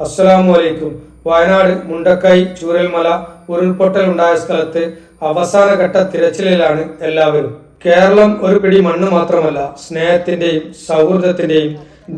അസ്സലാമു അലൈക്കും വയനാട് മുണ്ടക്കൈ ചൂരൽമല ഉരുൾപൊട്ടൽ ഉണ്ടായ സ്ഥലത്ത് അവസാനഘട്ട തിരച്ചിലിലാണ് എല്ലാവരും. കേരളം ഒരു പിടി മണ്ണ് മാത്രമല്ല സ്നേഹത്തിന്റെയും സൗഹൃദത്തിന്റെയും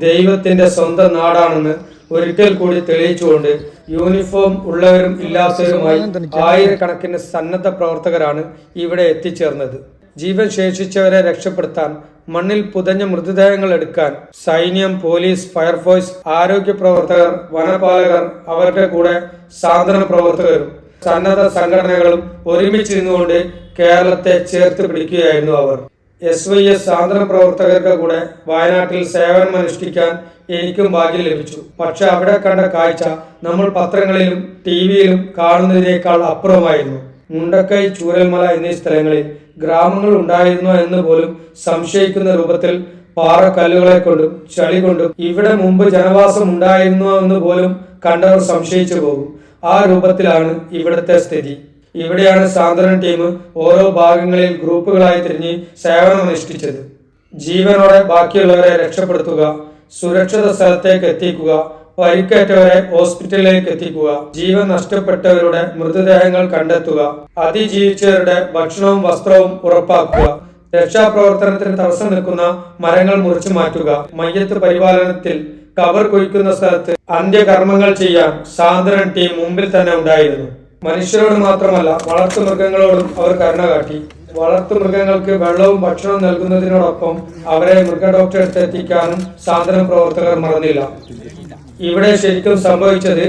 ദൈവത്തിന്റെ സ്വന്തം നാടാണെന്ന് ഒരിക്കൽ കൂടി തെളിയിച്ചുകൊണ്ട് യൂണിഫോം ഉള്ളവരും ഇല്ലാത്തവരുമായി ആയിരക്കണക്കിന് സന്നദ്ധ പ്രവർത്തകരാണ് ഇവിടെ എത്തിച്ചേർന്നത്. ജീവൻ ശേഷിച്ചവരെ രക്ഷപ്പെടുത്താൻ മണ്ണിൽ പുതഞ്ഞ മൃതദേഹങ്ങൾ എടുക്കാൻ സൈന്യം പോലീസ് ഫയർഫോഴ്സ് ആരോഗ്യ പ്രവർത്തകർ വനപാലകർ അവരുടെ കൂടെ സാന്ത്വന പ്രവർത്തകരും സന്നദ്ധ സംഘടനകളും ഒരുമിച്ചിരുന്നുകൊണ്ട് കേരളത്തെ ചേർത്ത് പിടിക്കുകയായിരുന്നു അവർ. എസ് വൈ എസ് സാന്ത്വന പ്രവർത്തകരുടെ കൂടെ വയനാട്ടിൽ സേവനം അനുഷ്ഠിക്കാൻ എനിക്കും ഭാഗ്യം ലഭിച്ചു. പക്ഷെ അവിടെ കണ്ട കാഴ്ച നമ്മൾ പത്രങ്ങളിലും ടി വിയിലും കാണുന്നതിനേക്കാൾ അപ്പുറമായിരുന്നു. മുണ്ടക്കൈ ചൂരൽമല എന്നീ സ്ഥലങ്ങളിൽ ഗ്രാമങ്ങൾ ഉണ്ടായിരുന്നോ എന്ന് പോലും സംശയിക്കുന്ന രൂപത്തിൽ പാറക്കല്ലുകളെ കൊണ്ടും ചളി കൊണ്ടും ഇവിടെ മുമ്പ് ജനവാസം ഉണ്ടായിരുന്നോ എന്ന് പോലും കണ്ടവർ സംശയിച്ചു പോകും. ആ രൂപത്തിലാണ് ഇവിടുത്തെ സ്ഥിതി. ഇവിടെയാണ് സാന്ത്വന ടീം ഓരോ ഭാഗങ്ങളിൽ ഗ്രൂപ്പുകളായി തിരിഞ്ഞ് സേവനം അനുഷ്ഠിച്ചത്. ജീവനോടെ ബാക്കിയുള്ളവരെ രക്ഷപ്പെടുത്തുക സുരക്ഷിത സ്ഥലത്തേക്ക് എത്തിക്കുക പരിക്കേറ്റവരെ ഹോസ്പിറ്റലിലേക്ക് എത്തിക്കുക ജീവൻ നഷ്ടപ്പെട്ടവരുടെ മൃതദേഹങ്ങൾ കണ്ടെത്തുക അതിജീവിച്ചവരുടെ ഭക്ഷണവും വസ്ത്രവും ഉറപ്പാക്കുക രക്ഷാപ്രവർത്തനത്തിന് തടസ്സം നിൽക്കുന്ന മരങ്ങൾ മുറിച്ചു മാറ്റുക മയ്യത്ത് പരിപാലനത്തിൽ കവർ കുഴിക്കുന്ന സ്ഥലത്ത് അന്ത്യകർമ്മങ്ങൾ ചെയ്യാൻ സാന്ദ്രൻ ടീം മുമ്പിൽ തന്നെ ഉണ്ടായിരുന്നു. മനുഷ്യരോട് മാത്രമല്ല വളർത്തുമൃഗങ്ങളോടും അവർ കരുണ കാട്ടി. വളർത്തുമൃഗങ്ങൾക്ക് വെള്ളവും ഭക്ഷണവും നൽകുന്നതിനോടൊപ്പം അവരെ മൃഗ ഡോക്ടറെ അടുത്ത് എത്തിക്കാനും സാന്ദ്രം പ്രവർത്തകർ മറന്നില്ല. ഇവിടെ ശരിക്കും സംഭവിച്ചത്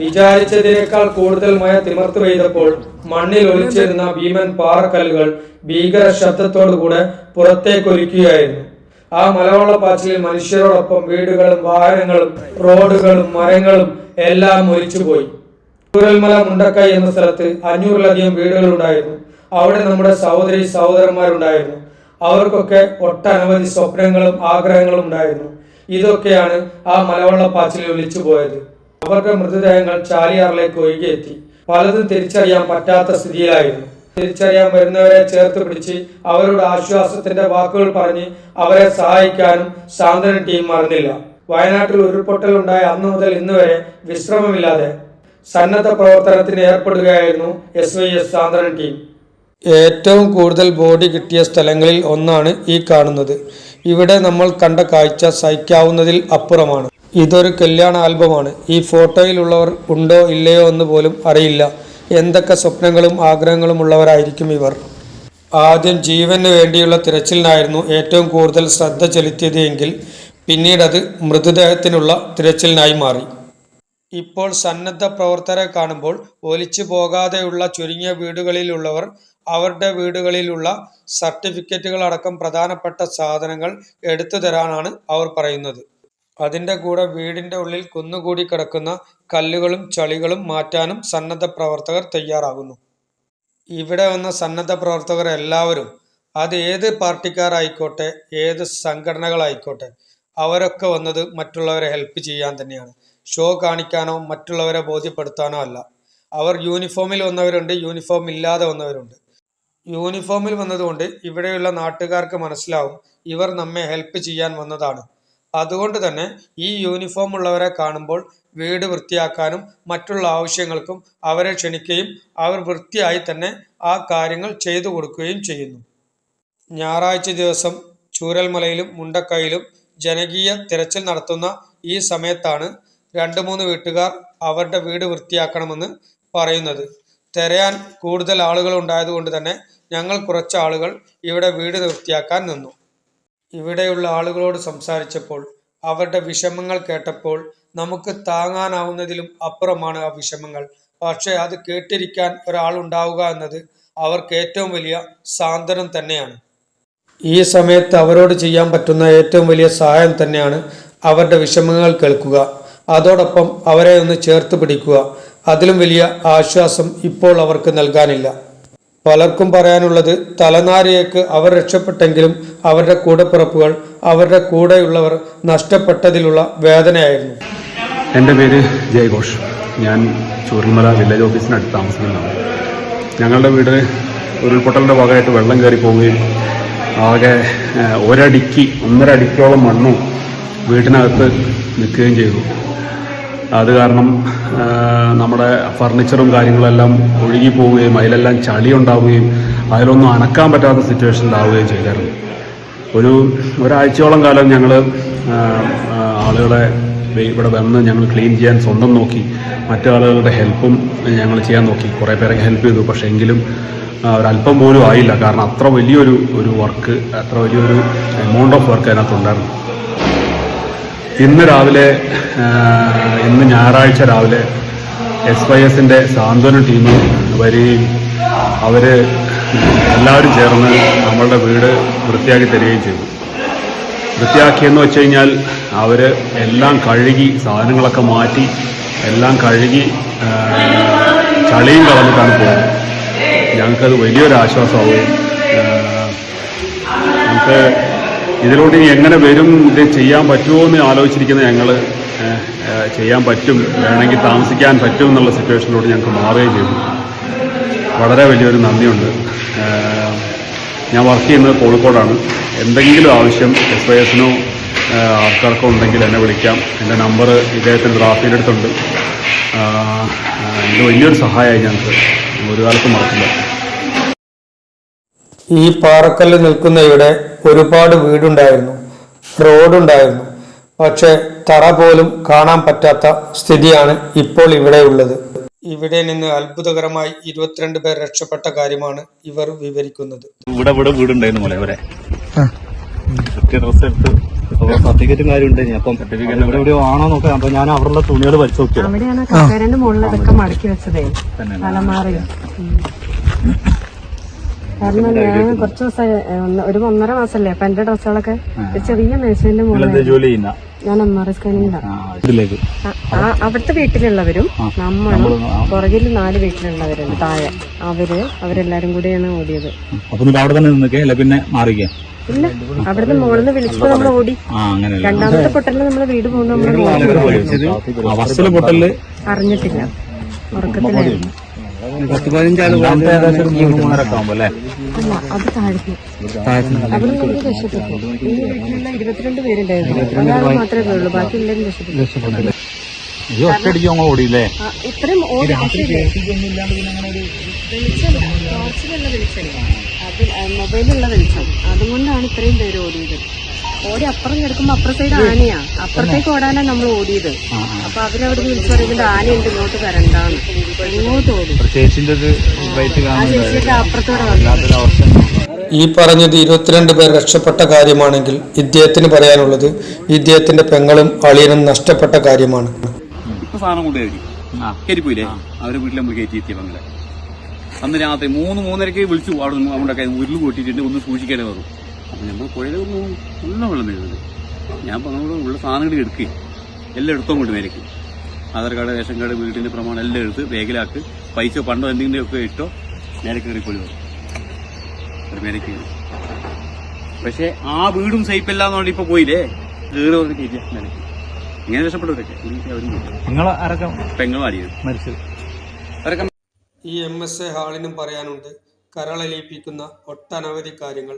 വിചാരിച്ചതിനേക്കാൾ കൂടുതൽ മഴ തിമർത്തു പെയ്തപ്പോൾ മണ്ണിൽ ഒളിച്ചിരുന്ന ഭീമൻ പാറക്കല്ലുകൾ ഭീകര ശബ്ദത്തോടുകൂടെ പുറത്തേക്കൊലിക്കുകയായിരുന്നു. ആ മലവെള്ളപ്പാച്ചിലിൽ മനുഷ്യരോടൊപ്പം വീടുകളും വാഹനങ്ങളും റോഡുകളും മരങ്ങളും എല്ലാം ഒലിച്ചുപോയി. ചൂരൽമല മുണ്ടക്കൈ എന്ന സ്ഥലത്ത് അഞ്ഞൂറിലധികം വീടുകൾ ഉണ്ടായിരുന്നു അവിടെ നമ്മുടെ സഹോദരി സഹോദരന്മാരുണ്ടായിരുന്നു. അവർക്കൊക്കെ ഒട്ടനവധി സ്വപ്നങ്ങളും ആഗ്രഹങ്ങളും ഉണ്ടായിരുന്നു. ഇതൊക്കെയാണ് ആ മലവെള്ളപ്പാച്ചിലിൽ ഒലിച്ചു പോയത് അവരുടെ മൃതദേഹങ്ങൾ ചാലിയാറിലേക്ക് ഒഴുകിയെത്തി പലതും തിരിച്ചറിയാൻ പറ്റാത്ത സ്ഥിതിയിലായിരുന്നു. തിരിച്ചറിയാൻ വരുന്നവരെ ചേർത്ത് പിടിച്ച് അവരുടെ ആശ്വാസത്തിന്റെ വാക്കുകൾ പറഞ്ഞ് അവരെ സഹായിക്കാനും സാന്ത്വന ടീം മറന്നില്ല. വയനാട്ടിൽ ഉരുൾപൊട്ടൽ ഉണ്ടായ അന്നു മുതൽ ഇന്ന് വരെ വിശ്രമമില്ലാതെ സന്നദ്ധ പ്രവർത്തനത്തിന് ഏർപ്പെടുകയായിരുന്നു എസ് വൈ എസ് സാന്ത്വന ടീം. ഏറ്റവും കൂടുതൽ ബോഡി കിട്ടിയ സ്ഥലങ്ങളിൽ ഒന്നാണ് ഈ കാണുന്നത്. ഇവിടെ നമ്മൾ കണ്ട കാഴ്ച സഹിക്കാവുന്നതിൽ അപ്പുറമാണ്. ഇതൊരു കല്യാണ ആൽബമാണ്. ഈ ഫോട്ടോയിലുള്ളവർ ഉണ്ടോ ഇല്ലയോ എന്ന് പോലും അറിയില്ല. എന്തൊക്കെ സ്വപ്നങ്ങളും ആഗ്രഹങ്ങളും ഉള്ളവരായിരിക്കും ഇവർ. ആദ്യം ജീവന് വേണ്ടിയുള്ള തിരച്ചിലിനായിരുന്നു ഏറ്റവും കൂടുതൽ ശ്രദ്ധ ചെലുത്തിയത് എങ്കിൽ പിന്നീട് അത് മൃതദേഹത്തിനുള്ള തിരച്ചിലിനായി മാറി. ഇപ്പോൾ സന്നദ്ധ പ്രവർത്തകരെ കാണുമ്പോൾ ഒലിച്ചു പോകാതെയുള്ള ചുരുങ്ങിയ വീടുകളിലുള്ളവർ അവരുടെ വീടുകളിലുള്ള സർട്ടിഫിക്കറ്റുകൾ അടക്കം പ്രധാനപ്പെട്ട സാധനങ്ങൾ എടുത്തു തരാനാണ് അവർ പറയുന്നത്. അതിന്റെ കൂടെ വീടിന്റെ ഉള്ളിൽ കുന്നുകൂടി കിടക്കുന്ന കല്ലുകളും ചളികളും മാറ്റാനും സന്നദ്ധ പ്രവർത്തകർ തയ്യാറാകുന്നു. ഇവിടെ വന്ന സന്നദ്ധ പ്രവർത്തകർ എല്ലാവരും അത് ഏത് പാർട്ടിക്കാരായിക്കോട്ടെ ഏത് സംഘടനകളായിക്കോട്ടെ അവരൊക്കെ വന്നത് മറ്റുള്ളവരെ ഹെൽപ്പ് ചെയ്യാൻ തന്നെയാണ്. ഷോ കാണിക്കാനോ മറ്റുള്ളവരെ ബോധ്യപ്പെടുത്താനോ അല്ല. അവർ യൂണിഫോമിൽ വന്നവരുണ്ട് യൂണിഫോം ഇല്ലാതെ വന്നവരുണ്ട്. യൂണിഫോമിൽ വന്നതുകൊണ്ട് ഇവിടെയുള്ള നാട്ടുകാർക്ക് മനസ്സിലാവും ഇവർ നമ്മെ ഹെൽപ്പ് ചെയ്യാൻ വന്നതാണ്. അതുകൊണ്ട് തന്നെ ഈ യൂണിഫോം ഉള്ളവരെ കാണുമ്പോൾ വീട് വൃത്തിയാക്കാനും മറ്റുള്ള ആവശ്യങ്ങൾക്കും അവരെ ക്ഷണിക്കുകയും അവർ വൃത്തിയായി തന്നെ ആ കാര്യങ്ങൾ ചെയ്തു കൊടുക്കുകയും ചെയ്യുന്നു. ഞായറാഴ്ച ദിവസം ചൂരൽമലയിലും മുണ്ടക്കയിലും ജനകീയ തിരച്ചിൽ നടത്തുന്ന ഈ സമയത്താണ് രണ്ട് മൂന്ന് വീട്ടുകാർ അവരുടെ വീട് വൃത്തിയാക്കണമെന്ന് പറയുന്നത്. തിരയാൻ കൂടുതൽ ആളുകൾ ഉണ്ടായതുകൊണ്ട് തന്നെ ഞങ്ങൾ കുറച്ച് ആളുകൾ ഇവിടെ വീട് വൃത്തിയാക്കാൻ നിന്നു. ഇവിടെയുള്ള ആളുകളോട് സംസാരിച്ചപ്പോൾ അവരുടെ വിഷമങ്ങൾ കേട്ടപ്പോൾ നമുക്ക് താങ്ങാനാവുന്നതിലും അപ്പുറമാണ് ആ വിഷമങ്ങൾ. പക്ഷേ അത് കേട്ടിരിക്കാൻ ഒരാളുണ്ടാവുക എന്നത് അവർക്ക് ഏറ്റവും വലിയ സാന്ത്വനം തന്നെയാണ്. ഈ സമയത്ത് അവരോട് ചെയ്യാൻ പറ്റുന്ന ഏറ്റവും വലിയ സഹായം തന്നെയാണ് അവരുടെ വിഷമങ്ങൾ കേൾക്കുക. അതോടൊപ്പം അവരെ ഒന്ന് ചേർത്ത് പിടിക്കുക. അതിലും വലിയ ആശ്വാസം ഇപ്പോൾ അവർക്ക് നൽകാനില്ല. പലർക്കും പറയാനുള്ളത് തലനാരിയേക്ക് അവർ രക്ഷപ്പെട്ടെങ്കിലും അവരുടെ കൂടപ്പിറപ്പുകൾ അവരുടെ കൂടെയുള്ളവർ നഷ്ടപ്പെട്ടതിലുള്ള വേദനയായിരുന്നു. എന്റെ പേര് ജയഘോഷ്. ഞാൻ ചൂരൽമല വില്ലേജ് ഓഫീസിനടുത്ത് താമസിക്കുന്നതാണ്. ഞങ്ങളുടെ വീട് ഉരുൾപൊട്ടലിന്റെ ഭാഗമായിട്ട് വെള്ളം കയറി പോവുകയും ആകെ ഒരടിക്ക് ഒന്നര അടിക്കോളം മണ്ണും വീട്ടിനകത്ത് നിൽക്കുകയും ചെയ്തു. അത് കാരണം നമ്മുടെ ഫർണിച്ചറും കാര്യങ്ങളെല്ലാം ഒഴുകി പോവുകയും അതിലെല്ലാം ചളി ഉണ്ടാവുകയും അതിലൊന്നും അനക്കാൻ പറ്റാത്ത സിറ്റുവേഷൻ ഉണ്ടാവുകയും ചെയ്തായിരുന്നു. ഒരു ഒരാഴ്ചയോളം കാലം ഞങ്ങൾ ആളുകളെ ഇവിടെ വന്ന് ഞങ്ങൾ ക്ലീൻ ചെയ്യാൻ സ്വന്തം നോക്കി മറ്റു ആളുകളുടെ ഹെൽപ്പും ഞങ്ങൾ ചെയ്യാൻ നോക്കി. കുറേ പേരൊക്കെ ഹെൽപ്പ് ചെയ്തു. പക്ഷേ എങ്കിലും ഒരല്പം പോലും ആയില്ല. കാരണം അത്ര വലിയൊരു ഒരു വർക്ക് അത്ര വലിയൊരു എമൗണ്ട് ഓഫ് വർക്ക് അതിനകത്തുണ്ടായിരുന്നു. ഇന്ന് രാവിലെ ഇന്ന് ഞായറാഴ്ച രാവിലെ എസ് വൈ എസിന്റെ സാന്ത്വന ടീം വരികയും അവർ എല്ലാവരും ചേർന്ന് നമ്മളുടെ വീട് വൃത്തിയാക്കി തരികയും ചെയ്തു. വൃത്തിയാക്കിയെന്ന് വെച്ച് കഴിഞ്ഞാൽ അവർ എല്ലാം കഴുകി സാധനങ്ങളൊക്കെ മാറ്റി എല്ലാം കഴുകി ചളിയും കളഞ്ഞിട്ടാണ് പോയത് ഞങ്ങൾക്കത് വലിയൊരു ആശ്വാസമാവുകയും നമുക്ക് ഇതിലൂടെ ഇനി എങ്ങനെ വരും? ഇത് ചെയ്യാൻ പറ്റുമോ എന്ന് ആലോചിച്ചിരിക്കുന്ന ഞങ്ങൾ ചെയ്യാൻ പറ്റും വേണമെങ്കിൽ താമസിക്കാൻ പറ്റും എന്നുള്ള സിറ്റുവേഷനിലൂടെ ഞങ്ങൾക്ക് മാറുകയും ചെയ്തു. വളരെ വലിയൊരു നന്ദിയുണ്ട്. ഞാൻ വർക്ക് ചെയ്യുന്നത് കോഴിക്കോടാണ്. എന്തെങ്കിലും ആവശ്യം എസ് വൈ എസിനോ ആൾക്കാർക്കോ ഉണ്ടെങ്കിൽ എന്നെ വിളിക്കാം. എന്റെ നമ്പർ ഇദ്ദേഹത്തിന്റെ റാഫിയുടെ അടുത്തുണ്ട്. ഇത് വലിയൊരു സഹായമായി ഞങ്ങൾക്ക്. ഒരു കാലത്തും മറക്കില്ല. ഈ പാറക്കല്ല് നിൽക്കുന്ന ഇവിടെ ഒരുപാട് വീടുണ്ടായിരുന്നു. റോഡുണ്ടായിരുന്നു. പക്ഷെ തറ പോലും കാണാൻ പറ്റാത്ത സ്ഥിതിയാണ് ഇപ്പോൾ ഇവിടെ ഉള്ളത്. ഇവിടെ നിന്ന് അത്ഭുതകരമായി ഇരുപത്തിരണ്ട് പേർ രക്ഷപ്പെട്ട കാര്യമാണ് ഇവർ വിവരിക്കുന്നത്. ഇവിടെ ഇവിടെ വീടുണ്ടായിരുന്നു മോളെ ഇവിടെ സർട്ടിഫിക്കറ്റും കാര്യം ഉണ്ടായിരുന്നു അപ്പം സർട്ടിഫിക്കറ്റ് ഇവിടെ എവിടെയോ ആണോ നോക്കാം അപ്പൊ ഞാൻ അവരുടെ തുണികൾ വലിച്ചു നോക്കിയത്. അവിടെയാണ് മടക്കി വെച്ചതേ. തലമാറി കാരണം ഞാൻ കുറച്ച് ദിവസം ഒരു ഒന്നര മാസല്ലേ അപ്പൊ എന്റെ ഡ്രസ്സുകളൊക്കെ ചെറിയ മേശന്റെ മുകളിൽ ഞാൻ എം ആർ ഐ സ്കാനിങ്ങിലാണ് അവിടുത്തെ വീട്ടിലുള്ളവരും നമ്മളും പുറകിൽ നാല് വീട്ടിലുള്ളവരുണ്ട് താഴെ. അവർ അവരെല്ലാരും കൂടിയാണ് ഓടിയത്. പിന്നെ മാറിക്കുക ഇല്ല അവിടുന്ന് മുകളിൽ വിളിച്ചപ്പോ നമ്മൾ ഓടി. രണ്ടാമത്തെ പൊട്ടലിൽ നമ്മൾ വീട് പോകുന്ന അറിഞ്ഞിട്ടില്ല. ഉറക്കത്തിലായിരുന്നു. പത്ത് പതിനഞ്ചാൾ മൂന്നരൊക്കെ ആകുമ്പോ അല്ലേ? അത് താഴ്ന്നു അവിടെ നമുക്ക് രക്ഷപ്പെട്ടു. ഈ വീട്ടിലുള്ള ഇരുപത്തിരണ്ട് പേരുണ്ടായിരുന്നു. ഒരാൾ മാത്രമേ ഉള്ളൂ ബാക്കി എല്ലാവരും രക്ഷപ്പെട്ടു ഈ ഒറ്റയടിക്ക് അങ്ങ് ഓടിയില്ലേ? ഇത്രയും ഓടി ടോർച്ചിലുള്ള ആ, മൊബൈലുള്ള വെളിച്ചം. അതുകൊണ്ടാണ് ഇത്രയും പേര് ഓടിയത്. ഓടി അപ്പുറം കിടക്കുമ്പോ അപ്പുറ സൈഡ് ആനയാ അപ്പുറത്തേക്ക് ഓടാനാ നമ്മൾ ഓടിയത്. അപ്പൊ അവരവിടെ വിളിച്ചു പറയുന്നുണ്ട് ആനയുണ്ട് ഇങ്ങോട്ട് വരണ്ടാന്ന്. ഇങ്ങോട്ട് ഓടി? ചേച്ചിന്റെ ഒരു റേറ്റ് ആ ചേച്ചിയൊക്കെ അപ്പുറത്തോടെ വന്നു. ഈ പറഞ്ഞത് ഇരുപത്തിരണ്ട് പേർ രക്ഷപ്പെട്ട കാര്യമാണെങ്കിൽ ഇദ്ദേഹത്തിന് പറയാനുള്ളത് ഇദ്ദേഹത്തിന്റെ പെങ്ങളും അളിയനും നഷ്ടപ്പെട്ട കാര്യമാണ്. ഇപ്പൊ സാധനം കൊണ്ടുപോയി. കയറ്റിപ്പോയില്ലേ അവരെ വീട്ടിൽ നമ്മൾ കയറ്റി എത്തിയ പങ്ങളെ. അന്ന് രാത്രി മൂന്ന് മൂന്നരക്ക് വിളിച്ചു. അവിടെ കയ്യിൽ ഉരുൾ പൊട്ടിയിട്ടുണ്ട് ഒന്ന് സൂക്ഷിക്കേണ്ടി വന്നു. അപ്പൊ നമ്മൾ പുഴയിലൊന്നും ഉള്ള വെള്ളം വരുന്നത് ഞാൻ പറഞ്ഞു ഉള്ള സാധനങ്ങൾ എടുക്കുക എല്ലാം എടുത്തോ കൊണ്ട് മേലേക്ക്. ആധാർ കാർഡ് റേഷൻ കാർഡ് വീടിന്റെ പ്രമാണം എല്ലാം എടുത്ത് ബാഗിലാക്ക് പൈസ പണ്ടോ എന്തെങ്കിലും ഒക്കെ ഇട്ടോ മേലെ കയറിപ്പോയി വരും. ഒരു കയറി. പക്ഷെ ആ വീടും സേഫ് അല്ല എന്നുകൊണ്ട് ഇപ്പൊ പോയില്ലേ? കയറി വന്ന് കയറ്റിയ മേലേക്ക് ഇങ്ങനെ രക്ഷപ്പെട്ടവരൊക്കെ. പെങ്ങളാടിയത്. മരിച്ചത്? ഈ എം എസ് എ ഹാളിനും പറയാനുണ്ട് കരളലിയിപ്പിക്കുന്ന ഒട്ടനവധി കാര്യങ്ങൾ.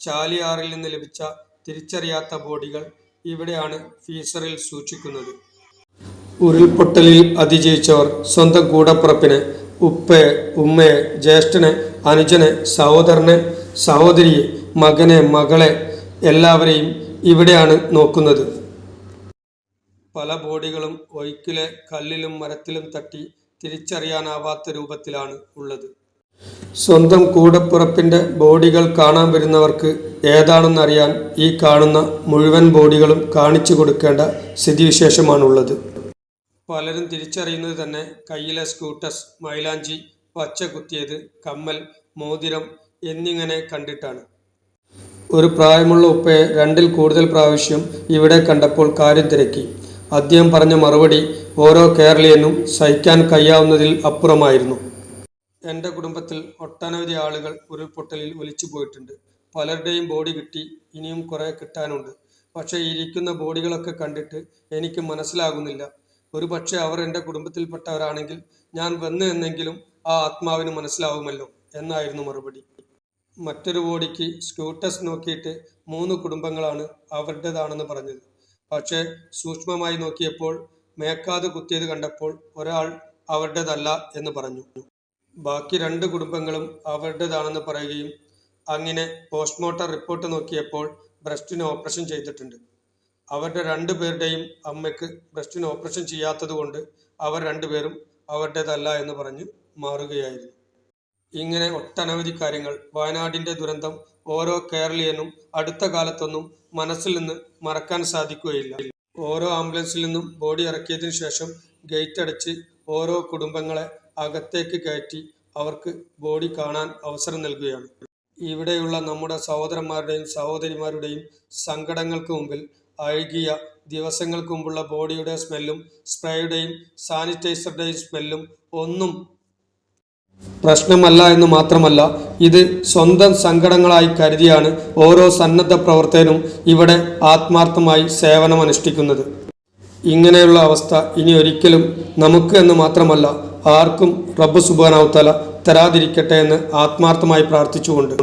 ചാലിയാറിൽ നിന്ന് ലഭിച്ച തിരിച്ചറിയാത്ത ബോഡികൾ ഇവിടെയാണ് ഫീസറിൽ സൂക്ഷിക്കുന്നത്. ഉരുൾപൊട്ടലിൽ അതിജയിച്ചവർ സ്വന്തം കൂടപ്പുറപ്പിനെ ഉപ്പയെ ഉമ്മയെ ജ്യേഷ്ഠനെ അനുജനെ സഹോദരനെ സഹോദരിയെ മകനെ മകളെ എല്ലാവരെയും ഇവിടെയാണ് നോക്കുന്നത്. പല ബോഡികളും ഒഴുക്കിലെ കല്ലിലും മരത്തിലും തട്ടി തിരിച്ചറിയാനാവാത്ത രൂപത്തിലാണ് ഉള്ളത്. സ്വന്തം കൂടപ്പുറപ്പിന്റെ ബോഡികൾ കാണാൻ വരുന്നവർക്ക് ഏതാണെന്നറിയാൻ ഈ കാണുന്ന മുഴുവൻ ബോഡികളും കാണിച്ചു കൊടുക്കേണ്ട സ്ഥിതിവിശേഷമാണുള്ളത്. പലരും തിരിച്ചറിയുന്നത് തന്നെ കയ്യിലെ സ്കൂട്ടസ് മൈലാഞ്ചി പച്ച കുത്തിയത് കമ്മൽ മോതിരം എന്നിങ്ങനെ കണ്ടിട്ടാണ്. ഒരു പ്രായമുള്ള ഉപ്പയെ രണ്ടിൽ കൂടുതൽ പ്രാവശ്യം ഇവിടെ കണ്ടപ്പോൾ കാര്യം തിരക്കി. അദ്ദേഹം പറഞ്ഞ മറുപടി ഓരോ കേരളീയനും സഹിക്കാൻ കഴിയാവുന്നതിൽ അപ്പുറമായിരുന്നു. എന്റെ കുടുംബത്തിൽ ഒട്ടനവധി ആളുകൾ ഉരുൾപൊട്ടലിൽ ഒലിച്ചു പോയിട്ടുണ്ട്. പലരുടെയും ബോഡി കിട്ടി ഇനിയും കുറേ കിട്ടാനുണ്ട്. പക്ഷേ ഇരിക്കുന്ന ബോഡികളൊക്കെ കണ്ടിട്ട് എനിക്ക് മനസ്സിലാകുന്നില്ല. ഒരു പക്ഷേ അവർ എന്റെ കുടുംബത്തിൽപ്പെട്ടവരാണെങ്കിൽ ഞാൻ വന്നു എന്നെങ്കിലും ആ ആത്മാവിന് മനസ്സിലാവുമല്ലോ എന്നായിരുന്നു മറുപടി. മറ്റൊരു ബോഡിക്ക് സ്ക്യൂട്ടസ് നോക്കിയിട്ട് മൂന്ന് കുടുംബങ്ങളാണ് അവരുടേതാണെന്ന് പറഞ്ഞത്. പക്ഷേ സൂക്ഷ്മമായി നോക്കിയപ്പോൾ മേക്കാത് കുത്തിയത് കണ്ടപ്പോൾ ഒരാൾ അവരുടേതല്ല എന്ന് പറഞ്ഞു. ബാക്കി രണ്ട് കുടുംബങ്ങളും അവരുടേതാണെന്ന് പറയുകയും അങ്ങനെ പോസ്റ്റ്മോർട്ടം റിപ്പോർട്ട് നോക്കിയപ്പോൾ ബ്രസ്റ്റിന് ഓപ്പറേഷൻ ചെയ്തിട്ടുണ്ട്. അവരുടെ രണ്ടു പേരുടെയും അമ്മയ്ക്ക് ബ്രസ്റ്റിന് ഓപ്പറേഷൻ ചെയ്യാത്തതുകൊണ്ട് അവർ രണ്ടുപേരും അവരുടേതല്ല എന്ന് പറഞ്ഞ് മാറുകയായിരുന്നു. ഇങ്ങനെ ഒട്ടനവധി കാര്യങ്ങൾ വയനാടിന്റെ ദുരന്തം ഓരോ കേരളീയനും അടുത്ത കാലത്തൊന്നും മനസ്സിൽ നിന്ന് മറക്കാൻ സാധിക്കുകയില്ല. ഓരോ ആംബുലൻസിൽ നിന്നും ബോഡി ഇറക്കിയതിനു ശേഷം ഗേറ്റ് അടച്ച് ഓരോ കുടുംബങ്ങളെ അകത്തേക്ക് കയറ്റി അവർക്ക് ബോഡി കാണാൻ അവസരം നൽകുകയാണ്. ഇവിടെയുള്ള നമ്മുടെ സഹോദരന്മാരുടെയും സഹോദരിമാരുടെയും സങ്കടങ്ങൾക്ക് മുമ്പിൽ അഴുകിയ ദിവസങ്ങൾക്ക് മുമ്പുള്ള ബോഡിയുടെ സ്മെല്ലും സ്പ്രേയുടെയും സാനിറ്റൈസറുടെയും സ്മെല്ലും ഒന്നും പ്രശ്നമല്ല എന്ന് മാത്രമല്ല ഇത് സ്വന്തം സങ്കടങ്ങളായി കരുതിയാണ് ഓരോ സന്നദ്ധ പ്രവർത്തകനും ഇവിടെ ആത്മാർത്ഥമായി സേവനമനുഷ്ഠിക്കുന്നത്. ഇങ്ങനെയുള്ള അവസ്ഥ ഇനി ഒരിക്കലും നമുക്ക് എന്ന് മാത്രമല്ല ആർക്കും റബ്ബ് സുബാനാവുത്തല തരാതിരിക്കട്ടെ എന്ന് ആത്മാർത്ഥമായി പ്രാർത്ഥിച്ചുകൊണ്ട്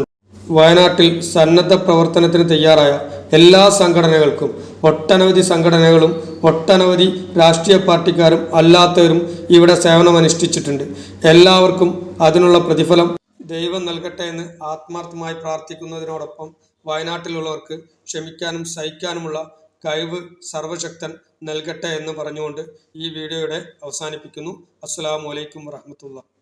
വയനാട്ടിൽ സന്നദ്ധ പ്രവർത്തനത്തിന് തയ്യാറായ എല്ലാ സംഘടനകൾക്കും ഒട്ടനവധി സംഘടനകളും ഒട്ടനവധി രാഷ്ട്രീയ പാർട്ടിക്കാരും അല്ലാത്തവരും ഇവിടെ സേവനമനുഷ്ഠിച്ചിട്ടുണ്ട്. എല്ലാവർക്കും അതിനുള്ള പ്രതിഫലം ദൈവം നൽകട്ടെ എന്ന് ആത്മാർത്ഥമായി പ്രാർത്ഥിക്കുന്നതിനോടൊപ്പം വയനാട്ടിലുള്ളവർക്ക് ക്ഷമിക്കാനും സഹിക്കാനുമുള്ള കഴിവ് സർവശക്തൻ നൽകട്ടെ എന്ന് പറഞ്ഞുകൊണ്ട് ഈ വീഡിയോയുടെ അവസാനിപ്പിക്കുന്നു. അസ്സാം വലൈക്കും വറഹമത്തുള്ള